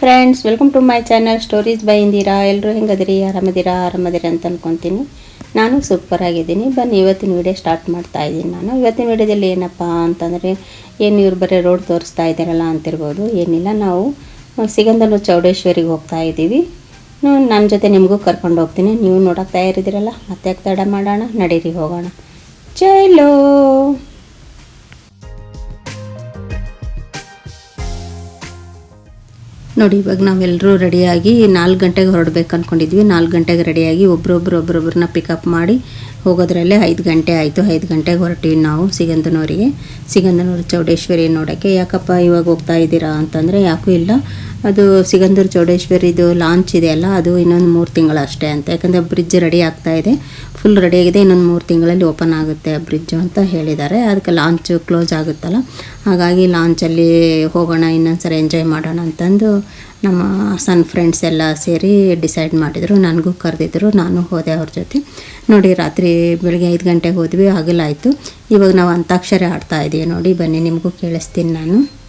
Friends welcome to my channel stories by Indira ಎಲ್ಲರೂ ಹೆಂಗದಿರಿ? ಆರಾಮದಿರಾ? ಆರಾಮದಿರ ಅಂತ ಅನ್ಕೊತೀನಿ. ನಾನು ಸೂಪರ್ ಆಗಿದ್ದೀನಿ. ಬನ್ನಿ, ಇವತ್ತಿನ ವಿಡಿಯೋ ಸ್ಟಾರ್ಟ್ ಮಾಡ್ತಾ ಇದ್ದೀನಿ ನಾನು. ಇವತ್ತಿನ ವಿಡಿಯೋದಲ್ಲಿ ಏನಪ್ಪ ಅಂತಂದರೆ, ಏನು ಇವ್ರು ಬರೀ ರೋಡ್ ತೋರಿಸ್ತಾ ಇದ್ದಾರಲ್ಲ ಅಂತಿರ್ಬೋದು. ಏನಿಲ್ಲ, ನಾವು ಸಿಗಂದಲು ಚೌಡೇಶ್ವರಿಗೆ ಹೋಗ್ತಾ ಇದ್ದೀವಿ. ನನ್ನ ಜೊತೆ ನಿಮಗೂ ಕರ್ಕೊಂಡು ಹೋಗ್ತೀನಿ. ನೀವು ನೋಡೋಕ್ಕೆ ತಯಾರಿದ್ದೀರಲ್ಲ, ಮತ್ತೆ ತಡ ಮಾಡೋಣ? ನಡೀರಿ, ಹೋಗೋಣ. ಚಲೋ ನೋಡಿ, ಇವಾಗ ನಾವೆಲ್ಲರೂ ರೆಡಿಯಾಗಿ ನಾಲ್ಕು ಗಂಟೆಗೆ ಹೊರಡ್ಬೇಕು ಅಂದ್ಕೊಂಡಿದ್ವಿ ನಾಲ್ಕು ಗಂಟೆಗೆ ರೆಡಿಯಾಗಿ ಒಬ್ರೊಬ್ರು ಒಬ್ರೊಬ್ರನ್ನ ಪಿಕಪ್ ಮಾಡಿ ಹೋಗೋದ್ರಲ್ಲೇ ಐದು ಗಂಟೆ ಆಯಿತು. ಐದು ಗಂಟೆಗೆ ಹೊರಟಿವಿ ನಾವು ಸಿಗಂಧನೂರಿಗೆ. ಸಿಗಂಧನೂರು ಚೌಡೇಶ್ವರಿ ನೋಡೋಕ್ಕೆ, ಯಾಕಪ್ಪ ಇವಾಗ ಹೋಗ್ತಾ ಇದ್ದೀರಾ ಅಂತಂದರೆ ಯಾಕೂ ಇಲ್ಲ. ಅದು ಸಿಗಂಧೂರು ಚೌಡೇಶ್ವರಿದು ಲಾಂಚ್ ಇದೆ ಅಲ್ಲ ಅದು ಇನ್ನೊಂದು ಮೂರು ತಿಂಗಳು ಅಷ್ಟೇ ಅಂತ. ಯಾಕಂದರೆ ಬ್ರಿಡ್ಜ್ ರೆಡಿ ಆಗ್ತಾ ಇದೆ. ಫುಲ್ ರೆಡಿಯಾಗಿದೆ ಇನ್ನೊಂದು ಮೂರು ತಿಂಗಳಲ್ಲಿ ಓಪನ್ ಆಗುತ್ತೆ ಬ್ರಿಡ್ಜು ಅಂತ ಹೇಳಿದ್ದಾರೆ. ಅದಕ್ಕೆ ಲಾಂಚು ಕ್ಲೋಸ್ ಆಗುತ್ತಲ್ಲ? ಹಾಗಾಗಿ ಲಾಂಚಲ್ಲಿ ಹೋಗೋಣ ಇನ್ನೊಂದು ಸರಿ ಎಂಜಾಯ್ ಮಾಡೋಣ ಅಂತಂದು ನಮ್ಮ ಸಣ್ಣ ಫ್ರೆಂಡ್ಸ್ ಎಲ್ಲ ಸೇರಿ ಡಿಸೈಡ್ ಮಾಡಿದರು. ನನಗೂ ಕರೆದಿದ್ರು. ನಾನು ಹೋದೆ ಅವ್ರ ಜೊತೆ. ನೋಡಿ, ರಾತ್ರಿ ಬೆಳಗ್ಗೆ ಐದು ಗಂಟೆಗೆ ಹೋದ್ವಿ. ಹಗಲಾಯಿತು. ಇವಾಗ ನಾವು ಅಂತಾಕ್ಷರಿ ಆಡ್ತಾ ಇದ್ದೀವಿ ನೋಡಿ, ಬನ್ನಿ, ನಿಮಗೂ ಕೇಳಿಸ್ತೀನಿ ನಾನು.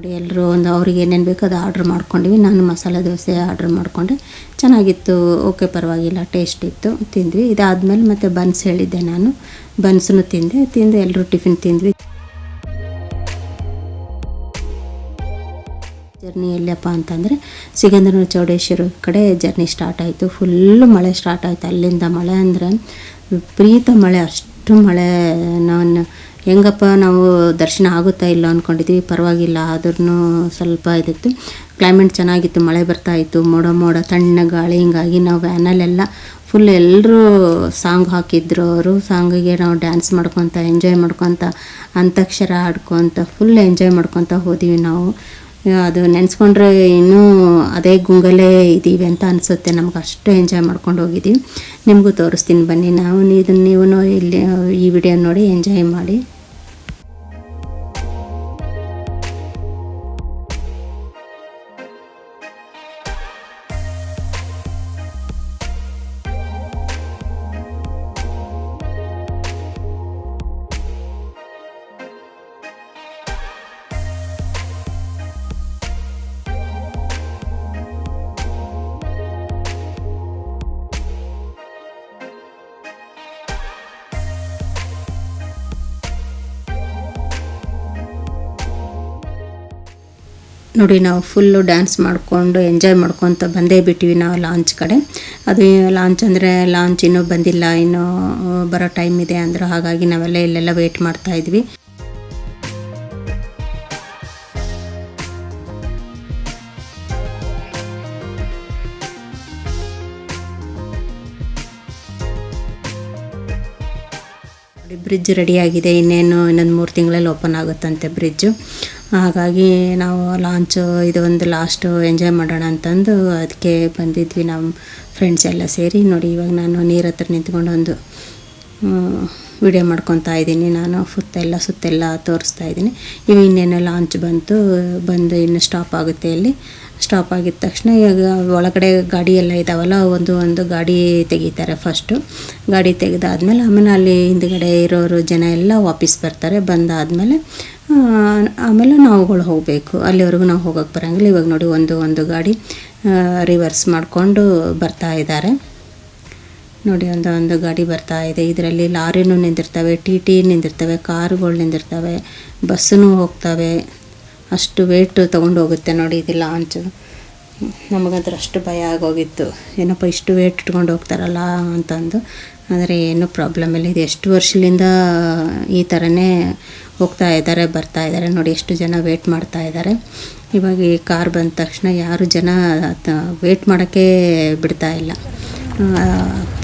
ನೋಡಿ ಎಲ್ಲರೂ ಒಂದು ಅವ್ರಿಗೆ ಏನೇನು ಬೇಕೋ ಅದು ಆರ್ಡ್ರ್ ಮಾಡ್ಕೊಂಡ್ವಿ. ನಾನು ಮಸಾಲೆ ದೋಸೆ ಆರ್ಡ್ರ್ ಮಾಡಿಕೊಂಡೆ. ಚೆನ್ನಾಗಿತ್ತು, ಓಕೆ ಪರವಾಗಿಲ್ಲ, ಟೇಸ್ಟ್ ಇತ್ತು, ತಿಂದ್ವಿ. ಇದಾದಮೇಲೆ ಮತ್ತೆ ಬನ್ಸ್ ಹೇಳಿದ್ದೆ ನಾನು. ಬನ್ಸನ್ನು ತಿಂದೆ, ತಿಂದು ಎಲ್ಲರೂ ಟಿಫಿನ್ ತಿಂದ್ವಿ. ಜರ್ನಿ ಎಲ್ಲಪ್ಪ ಅಂತಂದರೆ, ಸಿಗಂಧನೂರು ಚೌಡೇಶ್ವರ ಕಡೆ ಜರ್ನಿ ಸ್ಟಾರ್ಟ್ ಆಯಿತು. ಫುಲ್ಲು ಮಳೆ ಸ್ಟಾರ್ಟ್ ಆಯಿತು. ಅಲ್ಲಿಂದ ಮಳೆ ಅಂದರೆ ವಿಪರೀತ ಮಳೆ, ಅಷ್ಟು ಮಳೆ. ನಾನು ಹೆಂಗಪ್ಪ ನಾವು ದರ್ಶನ ಆಗುತ್ತಾ ಇಲ್ಲ ಅಂದ್ಕೊಂಡಿದ್ವಿ ಪರವಾಗಿಲ್ಲ. ಆದ್ರೂ ಸ್ವಲ್ಪ ಇದಿತ್ತು. ಕ್ಲೈಮೇಟ್ ಚೆನ್ನಾಗಿತ್ತು, ಮಳೆ ಬರ್ತಾ ಇತ್ತು. ಮೋಡ ಮೋಡ, ತಣ್ಣ ಗಾಳಿ, ಹಿಂಗಾಗಿ ನಾವು ವ್ಯಾನಲ್ಲೆಲ್ಲ ಫುಲ್ ಎಲ್ಲರೂ ಸಾಂಗ್ ಹಾಕಿದ್ರು ಅವರು. ಸಾಂಗಿಗೆ ನಾವು ಡ್ಯಾನ್ಸ್ ಮಾಡ್ಕೊತ ಎಂಜಾಯ್ ಮಾಡ್ಕೊತ, ಅಂತಕ್ಷರ ಆಡ್ಕೊತ ಫುಲ್ ಎಂಜಾಯ್ ಮಾಡ್ಕೊತ ಹೋದಿವಿ ನಾವು. ಅದು ನೆನೆಸ್ಕೊಂಡ್ರೆ ಇನ್ನೂ ಅದೇ ಗುಂಗಲೇ ಇದ್ದೀವಿ ಅಂತ ಅನಿಸುತ್ತೆ. ನಮ್ಗೆ ಅಷ್ಟು ಎಂಜಾಯ್ ಮಾಡ್ಕೊಂಡು ಹೋಗಿದ್ದೀವಿ ನಿಮಗೂ ತೋರಿಸ್ತೀನಿ ಬನ್ನಿ. ನಾವು ಇದನ್ನು ನೀವು ಇಲ್ಲಿ ವಿಡಿಯೋ ನೋಡಿ ಎಂಜಾಯ್ ಮಾಡಿ. ನೋಡಿ, ನಾವು ಫುಲ್ಲು ಡ್ಯಾನ್ಸ್ ಮಾಡಿಕೊಂಡು ಎಂಜಾಯ್ ಮಾಡ್ಕೊತ ಬಂದೇ ಬಿಟ್ಟಿವಿ ನಾವು ಲಾಂಚ್ ಕಡೆ. ಅದು ಲಾಂಚ್ ಅಂದರೆ ಲಾಂಚ್ ಇನ್ನೂ ಬಂದಿಲ್ಲ, ಇನ್ನೂ ಬರೋ ಟೈಮ್ ಇದೆ ಅಂದ್ರೆ ಹಾಗಾಗಿ ನಾವೆಲ್ಲ ಇಲ್ಲೆಲ್ಲ ವೆಯ್ಟ್ ಮಾಡ್ತಾ ಇದ್ವಿ. ಬ್ರಿಡ್ಜ್ ರೆಡಿಯಾಗಿದೆ ಇನ್ನೇನು ಇನ್ನೊಂದು ಮೂರು ತಿಂಗಳಲ್ಲಿ ಓಪನ್ ಆಗುತ್ತಂತೆ ಬ್ರಿಡ್ಜು ಹಾಗಾಗಿ ನಾವು ಲಾಂಚು ಇದು ಒಂದು ಲಾಸ್ಟು ಎಂಜಾಯ್ ಮಾಡೋಣ ಅಂತಂದು ಅದಕ್ಕೆ ಬಂದಿದ್ವಿ ನಮ್ಮ ಫ್ರೆಂಡ್ಸ್ ಎಲ್ಲ ಸೇರಿ. ನೋಡಿ ಇವಾಗ ನಾನು ನೀರ ಹತ್ರ ನಿಂತ್ಕೊಂಡು ಒಂದು ವಿಡಿಯೋ ಮಾಡ್ಕೊತಾ ಇದ್ದೀನಿ. ನಾನು ಸುತ್ತೆಲ್ಲ ಸುತ್ತೆಲ್ಲ ತೋರಿಸ್ತಾ ಇದ್ದೀನಿ. ಇವು ಇನ್ನೇನು ಲಾಂಚ್ ಬಂತು, ಬಂದು ಇನ್ನು ಸ್ಟಾಪ್ ಆಗುತ್ತೆ ಇಲ್ಲಿ. ಸ್ಟಾಪ್ ಆಗಿದ ತಕ್ಷಣ ಇವಾಗ ಒಳಗಡೆ ಗಾಡಿ ಎಲ್ಲ ಇದ್ದಾವಲ್ಲ ಒಂದು ಒಂದು ಗಾಡಿ ತೆಗೀತಾರೆ ಫಸ್ಟು ಗಾಡಿ ತೆಗೆದಾದ್ಮೇಲೆ ಆಮೇಲೆ ಅಲ್ಲಿ ಹಿಂದ್ಗಡೆ ಇರೋರು ಜನ ಎಲ್ಲ ವಾಪಸ್ ಬರ್ತಾರೆ. ಬಂದಾದಮೇಲೆ ಆಮೇಲೆ ನಾವುಗಳು ಹೋಗಬೇಕು. ಅಲ್ಲಿವರೆಗೂ ನಾವು ಹೋಗೋಕ್ಕೆ ಬರೋಂಗಿಲ್ಲ. ಇವಾಗ ನೋಡಿ ಒಂದು ಒಂದು ಗಾಡಿ ರಿವರ್ಸ್ ಮಾಡಿಕೊಂಡು ಬರ್ತಾ ಇದ್ದಾರೆ. ನೋಡಿ ಒಂದು ಒಂದು ಗಾಡಿ ಬರ್ತಾ ಇದೆ. ಇದರಲ್ಲಿ ಲಾರಿನೂ ನಿಂತಿರ್ತವೆ ಟಿ ಟಿ ನಿಂತಿರ್ತವೆ, ಕಾರುಗಳು ನಿಂತಿರ್ತವೆ, ಬಸ್ಸೂ ಹೋಗ್ತವೆ. ಅಷ್ಟು ವೇಟ್ ತೊಗೊಂಡು ಹೋಗುತ್ತೆ ನೋಡಿ ಇದು ಲಾಂಚು ನಮಗಂದ್ರೆ ಅಷ್ಟು ಭಯ ಆಗೋಗಿತ್ತು. ಏನಪ್ಪ, ಇಷ್ಟು ವೇಟ್ ಇಟ್ಕೊಂಡು ಹೋಗ್ತಾರಲ್ಲ ಅಂತಂದು. ಆದರೆ ಏನು ಪ್ರಾಬ್ಲಮ್ ಇಲ್ಲ. ಇದು ಎಷ್ಟು ವರ್ಷದಿಂದ ಈ ಥರನೇ ಹೋಗ್ತಾ ಇದ್ದಾರೆ, ಬರ್ತಾ ಇದ್ದಾರೆ. ನೋಡಿ ಎಷ್ಟು ಜನ ವೇಟ್ ಮಾಡ್ತಾ ಇದ್ದಾರೆ. ಇವಾಗ ಈ ಕಾರ್ ಬಂದ ತಕ್ಷಣ ಯಾರು ಜನ ವೇಟ್ ಮಾಡೋಕ್ಕೆ ಬಿಡ್ತಾ ಇಲ್ಲ.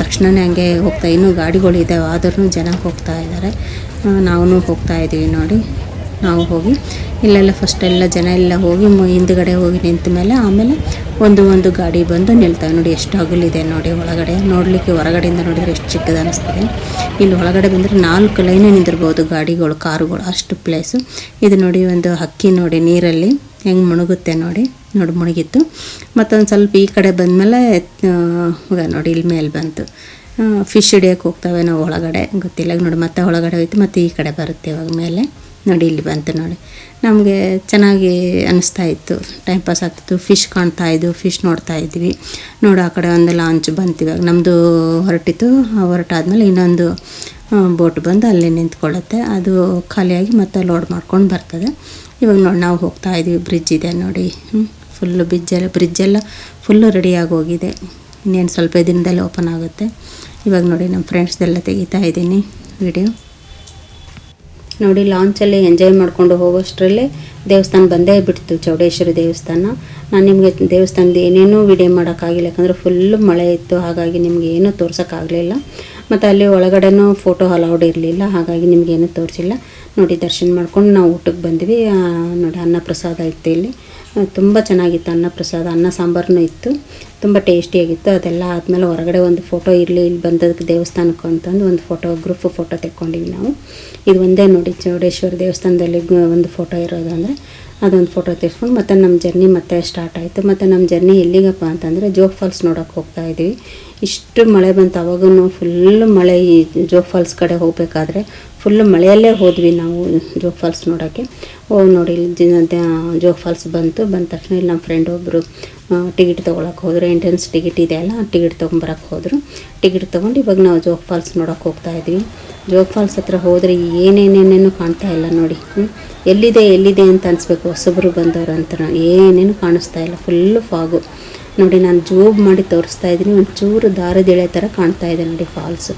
ತಕ್ಷಣವೇ ಹಂಗೆ ಹೋಗ್ತಾ, ಇನ್ನೂ ಗಾಡಿಗಳಿದ್ದಾವೆ ಆದ್ರೂ ಜನ ಹೋಗ್ತಾ ಇದ್ದಾರೆ. ನಾವು ಹೋಗ್ತಾ ಇದ್ದೀವಿ ನೋಡಿ. ನಾವು ಹೋಗಿ ಇಲ್ಲೆಲ್ಲ ಫಸ್ಟ್ ಎಲ್ಲ ಜನ ಎಲ್ಲ ಹೋಗಿ ಹಿಂದ್ಗಡೆ ಹೋಗಿ ನಿಂತ ಮೇಲೆ ಆಮೇಲೆ ಒಂದು ಒಂದು ಗಾಡಿ ಬಂದು ನಿಲ್ತವೆ ನೋಡಿ ಎಷ್ಟು ಹಗಲಿದೆ ನೋಡಿ ಒಳಗಡೆ. ನೋಡಲಿಕ್ಕೆ ಹೊರಗಡೆಯಿಂದ ನೋಡಿದರೆ ಎಷ್ಟು ಚಿಕ್ಕದ ಅನಿಸ್ತದೆ ಇಲ್ಲಿ ಒಳಗಡೆ ಬಂದರೆ ನಾಲ್ಕು ಲೈನೇ ನಿಂದಿರ್ಬೋದು ಗಾಡಿಗಳು, ಕಾರುಗಳು, ಅಷ್ಟು ಪ್ಲೇಸು ಇದು ನೋಡಿ ಒಂದು ಹಕ್ಕಿ ನೋಡಿ ನೀರಲ್ಲಿ ಹೆಂಗೆ ಮುಣುಗುತ್ತೆ ನೋಡಿ ನೋಡಿ ಮುಳುಗಿತ್ತು ಮತ್ತೊಂದು ಸ್ವಲ್ಪ ಈ ಕಡೆ ಬಂದಮೇಲೆ ಮೇಲೆ ನೋಡಿ ಇಲ್ಲಿ ಮೇಲೆ ಬಂತು. ಫಿಶ್ ಹಿಡಿಯೋಕೆ ಹೋಗ್ತವೆ ನಾವು ಒಳಗಡೆ. ಗೊತ್ತಿಲ್ಲ, ನೋಡಿ ಮತ್ತೆ ಒಳಗಡೆ ಹೋಯ್ತು, ಮತ್ತೆ ಈ ಕಡೆ ಬರುತ್ತೆ ಇವಾಗ ಮೇಲೆ. ನೋಡಿ, ಇಲ್ಲಿ ಬಂತು ನೋಡಿ. ನಮಗೆ ಚೆನ್ನಾಗಿ ಅನ್ನಿಸ್ತಾ ಇತ್ತು. ಟೈಮ್ ಪಾಸ್ ಆಗ್ತಿತ್ತು. ಫಿಶ್ ಕಾಣ್ತಾ ಇದ್ವು. ಫಿಶ್ ನೋಡ್ತಾ ಇದ್ವಿ. ನೋಡು, ಆ ಕಡೆ ಒಂದು ಲಾಂಚ್ ಬಂತು ಇವಾಗ. ನಮ್ಮದು ಹೊರಟಿತ್ತು. ಹೊರಟಾದ್ಮೇಲೆ ಇನ್ನೊಂದು ಬೋಟ್ ಬಂದು ಅಲ್ಲಿ ನಿಂತ್ಕೊಳ್ಳುತ್ತೆ. ಅದು ಖಾಲಿಯಾಗಿ ಮತ್ತೆ ಲೋಡ್ ಮಾಡ್ಕೊಂಡು ಬರ್ತದೆ. ಇವಾಗ ನೋಡಿ, ನಾವು ಹೋಗ್ತಾ ಇದ್ವಿ. ಬ್ರಿಡ್ಜ್ ಇದೆ ನೋಡಿ. ಫುಲ್ಲು ಬ್ರಿಡ್ಜೆಲ್ಲ ಬ್ರಿಡ್ಜೆಲ್ಲ ಫುಲ್ಲು ರೆಡಿಯಾಗಿ ಹೋಗಿದೆ. ಇನ್ನೇನು ಸ್ವಲ್ಪ ದಿನದಲ್ಲಿ ಓಪನ್ ಆಗುತ್ತೆ. ಇವಾಗ ನೋಡಿ, ನಮ್ಮ ಫ್ರೆಂಡ್ಸ್ದೆಲ್ಲ ತೆಗಿತಾ ಇದ್ದೀನಿ ವಿಡಿಯೋ ನೋಡಿ ಲಾಂಚಲ್ಲಿ ಎಂಜಾಯ್ ಮಾಡ್ಕೊಂಡು ಹೋಗೋಷ್ಟರಲ್ಲೇ ದೇವಸ್ಥಾನ ಬಂದೇ ಬಿಡ್ತು, ಚೌಡೇಶ್ವರಿ ದೇವಸ್ಥಾನ. ನಾನು ನಿಮಗೆ ದೇವಸ್ಥಾನದ ಏನೇನೂ ವಿಡಿಯೋ ಮಾಡೋಕ್ಕಾಗಿಲ್ಲ, ಯಾಕಂದರೆ ಫುಲ್ಲು ಮಳೆ ಇತ್ತು, ಹಾಗಾಗಿ ನಿಮಗೆ ಏನೂ ತೋರ್ಸೋಕ್ಕಾಗಲಿಲ್ಲ. ಮತ್ತು ಅಲ್ಲಿ ಒಳಗಡೆನೂ ಫೋಟೋ ಅಲೌಡ್ ಇರಲಿಲ್ಲ, ಹಾಗಾಗಿ ನಿಮಗೇನು ತೋರಿಸಿಲ್ಲ. ನೋಡಿ, ದರ್ಶನ ಮಾಡ್ಕೊಂಡು ನಾವು ಊಟಕ್ಕೆ ಬಂದ್ವಿ. ನೋಡಿ ಅನ್ನ ಪ್ರಸಾದ ಇತ್ತು ಇಲ್ಲಿ. ತುಂಬ ಚೆನ್ನಾಗಿತ್ತು. ಅನ್ನ ಪ್ರಸಾದ, ಅನ್ನ ಸಾಂಬಾರು ಇತ್ತು. ತುಂಬ ಟೇಸ್ಟಿಯಾಗಿತ್ತು ಅದೆಲ್ಲ ಆದಮೇಲೆ ಹೊರಗಡೆ ಒಂದು ಫೋಟೋ ಇರಲಿ, ಇಲ್ಲಿ ಬಂದದಕ್ಕೆ ದೇವಸ್ಥಾನಕ್ಕೆ ಅಂತಂದು ಒಂದು ಫೋಟೋ ಗ್ರೂಪ್ ಫೋಟೋ ತೆಕ್ಕೊಂಡಿವಿ ನಾವು. ಇದು ಒಂದೇ ನೋಡಿ, ಚೌಡೇಶ್ವರ ದೇವಸ್ಥಾನದಲ್ಲಿ ಒಂದು ಫೋಟೋ ಇರೋದು ಅಂದರೆ ಅದೊಂದು ಫೋಟೋ ತೆಗೆಸ್ಕೊಂಡು ಮತ್ತೆ ನಮ್ಮ ಜರ್ನಿ ಮತ್ತೆ ಸ್ಟಾರ್ಟ್ ಆಯಿತು. ಮತ್ತು ನಮ್ಮ ಜರ್ನಿ ಎಲ್ಲಿಗಪ್ಪ ಅಂತಂದರೆ ಜೋಗ್ ಫಾಲ್ಸ್ ನೋಡೋಕೆ ಹೋಗ್ತಾ ಇದ್ವಿ ಇಷ್ಟು ಮಳೆ ಬಂತು ಅವಾಗೂ ಫುಲ್ ಮಳೆ ಈ ಜೋಗ್ ಫಾಲ್ಸ್ ಕಡೆ ಹೋಗಬೇಕಾದ್ರೆ ಫುಲ್ ಮಳೆಯಲ್ಲೇ ಹೋದ್ವಿ ನಾವು ಜೋಗ್ ಫಾಲ್ಸ್ ನೋಡೋಕ್ಕೆ. ಹೋಗಿ ನೋಡಿ, ಇಲ್ಲಿ ಜೋಗ್ ಫಾಲ್ಸ್ ಬಂತು. ಬಂದ ತಕ್ಷಣ ಇಲ್ಲಿ ನಮ್ಮ ಫ್ರೆಂಡ್ ಒಬ್ಬರು ಟಿಕೆಟ್ ತೊಗೊಳಕ್ಕೆ ಹೋದರು. ಎಂಟ್ರೆನ್ಸ್ ಟಿಕೆಟ್ ಇದೆ ಅಲ್ಲ, ಟಿಕೆಟ್ ತೊಗೊಂಬರಕ್ಕೆ ಹೋದರು. ಟಿಕೆಟ್ ತೊಗೊಂಡು ಇವಾಗ ನಾವು ಜೋಗ್ ಫಾಲ್ಸ್ ನೋಡೋಕೆ ಹೋಗ್ತಾ ಇದ್ವಿ. ಜೋಗ್ ಫಾಲ್ಸ್ ಹತ್ರ ಹೋದರೆ ಏನೇನೇನೇನು ಕಾಣ್ತಾ ಇಲ್ಲ ನೋಡಿ. ಎಲ್ಲಿದೆ ಎಲ್ಲಿದೆ ಅಂತ ಅನಿಸ್ಬೇಕು. ಹೊಸಬ್ರು ಬಂದವರು ಅಂತ ಏನೇನು ಕಾಣಿಸ್ತಾ ಇಲ್ಲ. Full fog. ನೋಡಿ, ನಾನು ಜೋಬ್ ಮಾಡಿ ತೋರಿಸ್ತಾ ಇದ್ದೀನಿ. ಒಂಚೂರು ದಾರದಿಳೆ ಥರ ಕಾಣ್ತಾ ಇದೆ ನೋಡಿ ಫಾಲ್ಸು.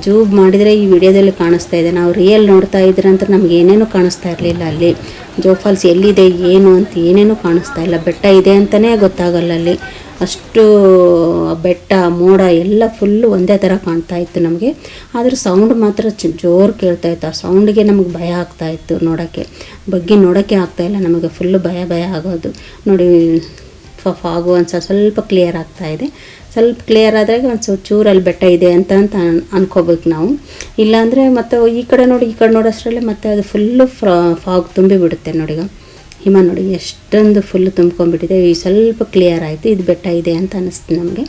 ಜೂಬ್ ಮಾಡಿದರೆ ಈ ವಿಡಿಯೋದಲ್ಲಿ ಕಾಣಿಸ್ತಾ ಇದೆ. ನಾವು ರಿಯಲ್ ನೋಡ್ತಾ ಇದ್ರಂತ ನಮ್ಗೆ ಏನೇನು ಕಾಣಿಸ್ತಾ ಇರಲಿಲ್ಲ ಅಲ್ಲಿ. ಜೋ ಫಾಲ್ಸ್ ಎಲ್ಲಿದೆ, ಏನು ಅಂತ ಏನೇನು ಕಾಣಿಸ್ತಾ ಇಲ್ಲ. ಬೆಟ್ಟ ಇದೆ ಅಂತಲೇ ಗೊತ್ತಾಗಲ್ಲ ಅಲ್ಲಿ. ಅಷ್ಟು ಬೆಟ್ಟ, ಮೋಡ ಎಲ್ಲ ಫುಲ್ಲು ಒಂದೇ ಥರ ಕಾಣ್ತಾ ಇತ್ತು ನಮಗೆ. ಆದರೆ ಸೌಂಡ್ ಮಾತ್ರ ಜೋರು ಕೇಳ್ತಾ ಇತ್ತು. ಆ ಸೌಂಡಿಗೆ ನಮಗೆ ಭಯ ಆಗ್ತಾ ಇತ್ತು ನೋಡೋಕ್ಕೆ. ಬಗ್ಗೆ ನೋಡೋಕ್ಕೆ ಆಗ್ತಾ ಇಲ್ಲ ನಮಗೆ. ಫುಲ್ಲು ಭಯ ಭಯ ಆಗೋದು. ನೋಡಿ ಫಫ್ ಒಂದು ಸ್ವಲ್ಪ ಕ್ಲಿಯರ್ ಆಗ್ತಾ ಇದೆ. ಸ್ವಲ್ಪ ಕ್ಲಿಯರ್ ಆದಾಗ ಒಂದು ಸ್ವಲ್ಪ ಚೂರಲ್ಲಿ ಬೆಟ್ಟ ಇದೆ ಅಂತ ಅಂತ ಅನ್- ಅನ್ಕೋಬೇಕು ನಾವು. ಇಲ್ಲಾಂದರೆ ಮತ್ತೆ ಈ ಕಡೆ ನೋಡಿ, ಈ ಕಡೆ ನೋಡೋಷ್ಟರಲ್ಲೇ ಮತ್ತೆ ಅದು ಫುಲ್ಲು ಫಾಗ್ ತುಂಬಿ ಬಿಡುತ್ತೆ ನೋಡಿ ಈಗ ಹಿಮ ನೋಡಿ ಎಷ್ಟೊಂದು ಫುಲ್ ತುಂಬ್ಕೊಂಡ್ಬಿಟ್ಟಿದೆ. ಈ ಸ್ವಲ್ಪ ಕ್ಲಿಯರ್ ಆಯಿತು, ಇದು ಬೆಟ್ಟ ಇದೆ ಅಂತ ಅನ್ನಿಸ್ತು ನಮಗೆ.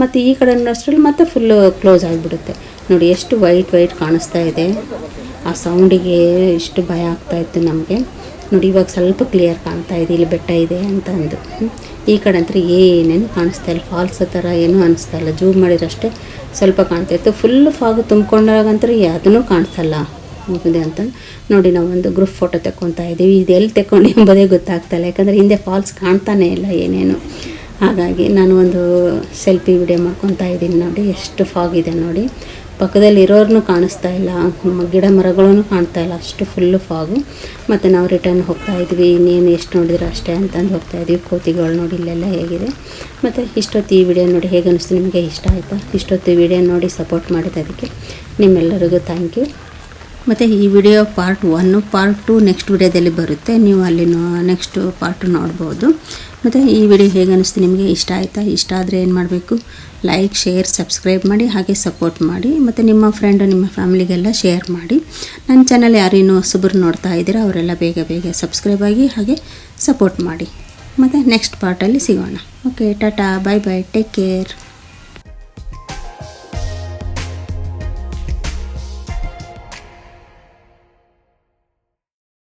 ಮತ್ತು ಈ ಕಡೆ ನೋಡೋಷ್ಟರಲ್ಲಿ ಮತ್ತೆ ಫುಲ್ಲು ಕ್ಲೋಸ್ ಆಗಿಬಿಡುತ್ತೆ. ನೋಡಿ ಎಷ್ಟು ವೈಟ್ ವೈಟ್ ಕಾಣಿಸ್ತಾ ಇದೆ. ಆ ಸೌಂಡಿಗೆ ಇಷ್ಟು ಭಯ ಆಗ್ತಾಯಿತ್ತು ನಮಗೆ. ನೋಡಿ, ಇವಾಗ ಸ್ವಲ್ಪ ಕ್ಲಿಯರ್ ಕಾಣ್ತಾ ಇದೆ, ಇಲ್ಲಿ ಬೆಟ್ಟ ಇದೆ ಅಂತ ಅಂದು. ಈ ಕಡೆ ಅಂತೂ ಏನೇನು ಕಾಣಿಸ್ತಾ ಇಲ್ಲ ಫಾಲ್ಸ್ ಥರ ಏನೂ ಅನಿಸ್ತಾ ಇಲ್ಲ ಜೂಮ್ ಮಾಡಿದ್ರಷ್ಟೇ ಸ್ವಲ್ಪ ಕಾಣ್ತಾ ಇತ್ತು. ಫುಲ್ ಫಾಗು ತುಂಬ್ಕೊಂಡಾಗಂತೂ ಯಾವುದೂ ಕಾಣಿಸಲ್ಲ ಹೋಗಿದೆ ಅಂತ ನೋಡಿ, ನಾವು ಒಂದು ಗ್ರೂಪ್ ಫೋಟೋ ತೆಕ್ಕೊತಾ ಇದ್ದೀವಿ. ಇದು ಎಲ್ಲಿ ತೆಕ್ಕೊಂಡು ಎಂಬುದೇ ಗೊತ್ತಾಗ್ತಾ ಇಲ್ಲ, ಯಾಕಂದರೆ ಹಿಂದೆ ಫಾಲ್ಸ್ ಕಾಣ್ತಾನೇ ಇಲ್ಲ ಏನೇನು. ಹಾಗಾಗಿ ನಾನು ಒಂದು ಸೆಲ್ಫಿ ವಿಡಿಯೋ ಮಾಡ್ಕೊತಾ ಇದ್ದೀನಿ ನೋಡಿ, ಎಷ್ಟು ಫಾಗ್ ಇದೆ ನೋಡಿ. ಪಕ್ಕದಲ್ಲಿ ಇರೋರ್ನು ಕಾಣಿಸ್ತಾ ಇಲ್ಲ ಗಿಡ ಮರಗಳೂ ಕಾಣ್ತಾ ಇಲ್ಲ, ಅಷ್ಟು ಫುಲ್ಲು ಫಾಗು ಮತ್ತು ನಾವು ರಿಟರ್ನ್ ಹೋಗ್ತಾ ಇದ್ವಿ, ಇನ್ನೇನು ಎಷ್ಟು ನೋಡಿದ್ರೆ ಅಷ್ಟೇ ಅಂತಂದು ಹೋಗ್ತಾ ಇದ್ವಿ, ಕೋತಿಗಳು ನೋಡಿ ಇಲ್ಲೆಲ್ಲ ಹೇಗಿದೆ. ಮತ್ತು ಇಷ್ಟೊತ್ತು ಈ ವಿಡಿಯೋ ನೋಡಿ ಹೇಗೆ ಅನಿಸ್ತು, ನಿಮಗೆ ಇಷ್ಟ ಆಯಿತಾ? ಇಷ್ಟೊತ್ತು ಈ ವಿಡಿಯೋ ನೋಡಿ ಸಪೋರ್ಟ್ ಮಾಡಿದ್ದಕ್ಕೆ ನಿಮ್ಮೆಲ್ಲರಿಗೂ ಥ್ಯಾಂಕ್ ಯು ಮತ್ತು ಈ video part one part two next ವಿಡಿಯೋದಲ್ಲಿ ಬರುತ್ತೆ. ನೀವು ಅಲ್ಲಿ ನೆಕ್ಸ್ಟ್ ಪಾರ್ಟ್ ನೋಡ್ಬೋದು. ಮತ್ತು ಈ ವಿಡಿಯೋ ಹೇಗೆ ಅನಿಸ್ತು ನಿಮಗೆ ಇಷ್ಟ ಆಯಿತಾ? ಇಷ್ಟ ಆದರೆ ಏನು ಮಾಡಬೇಕು? ಲೈಕ್ ಶೇರ್ ಸಬ್ಸ್ಕ್ರೈಬ್ ಮಾಡಿ, ಹಾಗೆ ಸಪೋರ್ಟ್ ಮಾಡಿ, ಮತ್ತು ನಿಮ್ಮ ಫ್ರೆಂಡು ನಿಮ್ಮ ಫ್ಯಾಮಿಲಿಗೆಲ್ಲ ಶೇರ್ ಮಾಡಿ. ನನ್ನ ಚಾನಲ್ ಯಾರೇನು ಹೊಸಬರು ನೋಡ್ತಾ ಇದ್ದೀರಾ, ಅವರೆಲ್ಲ ಬೇಗ ಬೇಗ ಸಬ್ಸ್ಕ್ರೈಬ್ ಆಗಿ, ಹಾಗೆ ಸಪೋರ್ಟ್ ಮಾಡಿ. ಮತ್ತು ನೆಕ್ಸ್ಟ್ ಪಾರ್ಟಲ್ಲಿ ಸಿಗೋಣ. Okay ta-ta bye bye take care